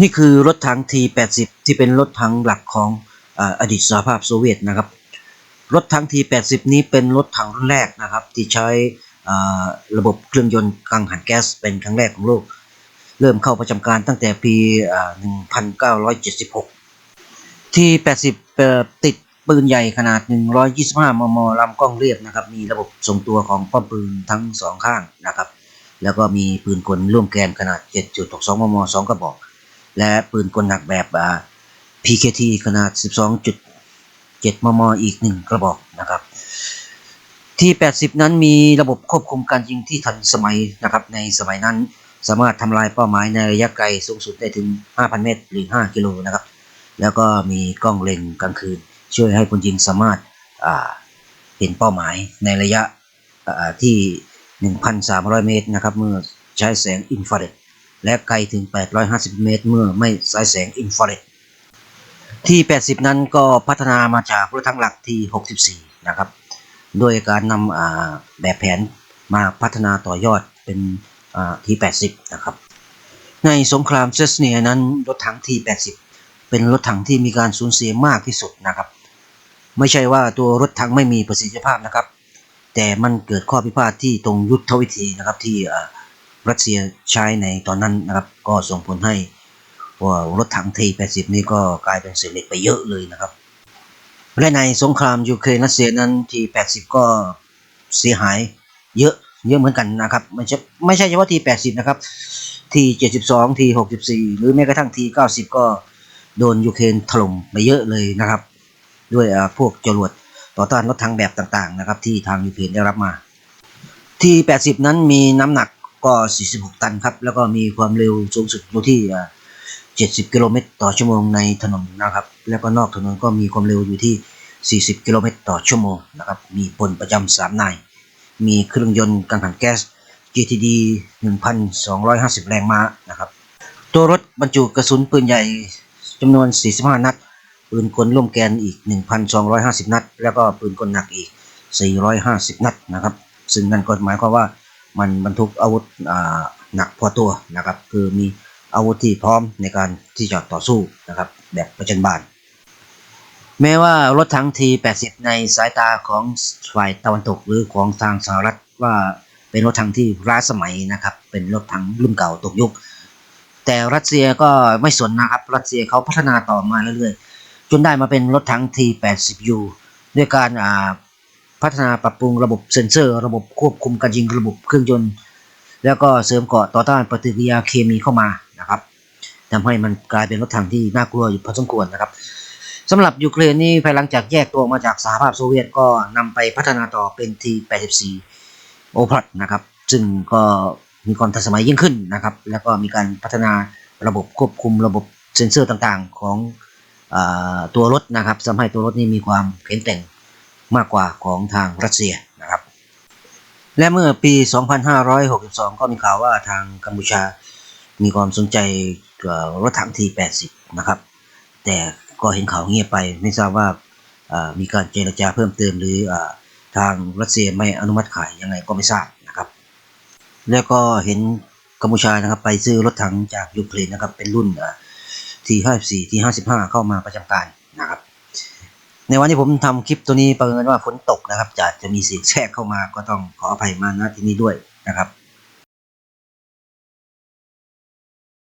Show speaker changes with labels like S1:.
S1: นี่คือรถถัง T80 ที่เป็นรถถังหลักของออดีตสหภาพโซเวียตนะครับ รถถัง T80 นี้เป็นรถถังรุ่นแรกนะครับ ที่ใช้ระบบเครื่องยนต์กังหันแก๊สเป็นครั้งแรกของโลก เริ่มเข้าประจำการตั้งแต่ปีอ่า1976 T80 ติดปืนใหญ่ขนาด 125 มม ลำกล้องเรียบนะครับ มีระบบทรงตัวของป้อมปืนทั้งสองข้างนะครับ แล้วก็มีปืนกลร่วมแกนขนาด 7.62 มม 2 กระบอก และปืนกลหนักแบบ PKT ขนาด 12.7 มม อีกหนึ่งกระบอกนะครับ ที่ 80 นั้นมีระบบควบคุมการยิงที่ทันสมัยนะครับ ในสมัยนั้นสามารถทำลายเป้าหมายในระยะไกลสูงสุดได้ถึง 5,000 เมตร หรือ 5 กิโลนะครับ แล้วก็มีกล้องเล็งกลางคืน ช่วยให้คนยิงสามารถเห็นเป้าหมายในระยะที่ 1,300 เมตรนะครับ เมื่อใช้แสงอินฟราเรด และไกลถึง 850 เมตร เมื่อไม่ใช้แสงอินฟราเรดที่ 80 นั้นก็พัฒนามาจากรถทั้งหลักที่ 64 นะครับ โดยการนำแบบแผนมาพัฒนาต่อยอดเป็นที่ 80 นะครับ ในสงครามเชสเนียนั้นรถถังที่ 80 เป็นรถถังที่มีการสูญเสียมากที่สุดนะครับ ไม่ใช่ว่าตัวรถถังไม่มีประสิทธิภาพนะครับ แต่มันเกิดข้อพิพาทที่ตรงยุทธวิธีนะครับที่ รัสเซียใช้ในตอนนั้นนะครับก็ส่งผลให้ว่ารถถังที80 นี่ก็กลายเป็นเศษเหล็กไปเยอะเลยนะครับ และในสงครามยูเครนรัสเซียนั้นที80 ก็เสียหายเยอะเยอะเหมือนกันนะครับไม่ใช่ไม่ใช่เฉพาะที80 นะครับที72 ที64 หรือแม้กระทั่งที90 ก็โดนยูเครนถล่มไปเยอะเลยนะครับ ด้วยพวกจรวดต่อต้านรถถังแบบต่างๆนะครับที่ทางยูเครนได้รับมาที่80 นั้นมีน้ำหนัก ก็ 46 ตันครับ แล้วก็มีความเร็วสูงสุดอยู่ที่ 70 กิโลเมตรต่อชั่วโมงในถนนนะครับ แล้วก็นอกถนนก็มีความเร็วอยู่ที่ 40 กิโลเมตรต่อชั่วโมงนะครับ มีพลประจำสามนาย มีเครื่องยนต์กังหันแก๊ส GTD 1,250 แรงม้านะครับ ตัวรถบรรจุกระสุนปืนใหญ่จำนวน 45 นัด ปืนกลร่วมแกนอีก 1,250 นัด แล้วก็ปืนกลหนักอีก 450 นัดนะครับ ซึ่งนั่นก็หมายความว่า มันบรรทุกอาวุธหนักพอตัวนะครับ คือมีอาวุธที่พร้อมในการที่จะต่อสู้นะครับ แบบประจันบานแม้ว่ารถถังที80 ในสายตาของฝ่ายตะวันตกหรือของทางสหรัฐว่าเป็นรถถังที่ล้าสมัยนะครับ เป็นรถถังรุ่นเก่าตกยุค แต่รัสเซียก็ไม่สนนะครับ รัสเซียเขาพัฒนาต่อมาเรื่อยๆ จนได้มาเป็นรถถัง T80U ด้วยการ พัฒนาปรับปรุงระบบเซ็นเซอร์ ระบบควบคุมการยิงระบบเครื่องยนต์ แล้วก็เสริมเกราะต่อต้านปฏิกิริยาเคมีเข้ามานะครับทำให้มันกลายเป็นรถถังที่น่ากลัวอยู่พอสมควรนะครับสำหรับยูเครนนี่ภายหลังจากแยกตัวมาจากสหภาพโซเวียตก็นำไปพัฒนาต่อเป็น T84 โอพลัดนะครับ ซึ่งก็มีความทันสมัยยิ่งขึ้นนะครับ แล้วก็มีการพัฒนาระบบควบคุมระบบเซ็นเซอร์ต่างๆ ของอตัวรถนะครับทำให้ตัวรถนี่มีความแข็งแกร่ง มากกว่าของทางรัสเซียนะครับ และเมื่อปี 2562 ก็มีข่าวว่าทางกัมพูชามีความสนใจรถถังที80 นะครับ แต่ก็เห็นข่าวเงียบไปไม่ทราบว่ามีการเจรจาเพิ่มเติมหรืออทางรัสเซียไม่อนุมัติขายยังไงก็ไม่ทราบนะครับ แล้วก็เห็นกัมพูชานะครับไปซื้อรถถังจากยูเครนนะครับเป็นรุ่นที54ที55 เข้ามาประจำการนะครับ ในวันที่ผมทำคลิปตัวนี้ประเมินว่าฝนตกนะครับ จะจะมีเสียงแทรกเข้ามาก็ต้องขออภัยมาณที่นี้ด้วยนะครับ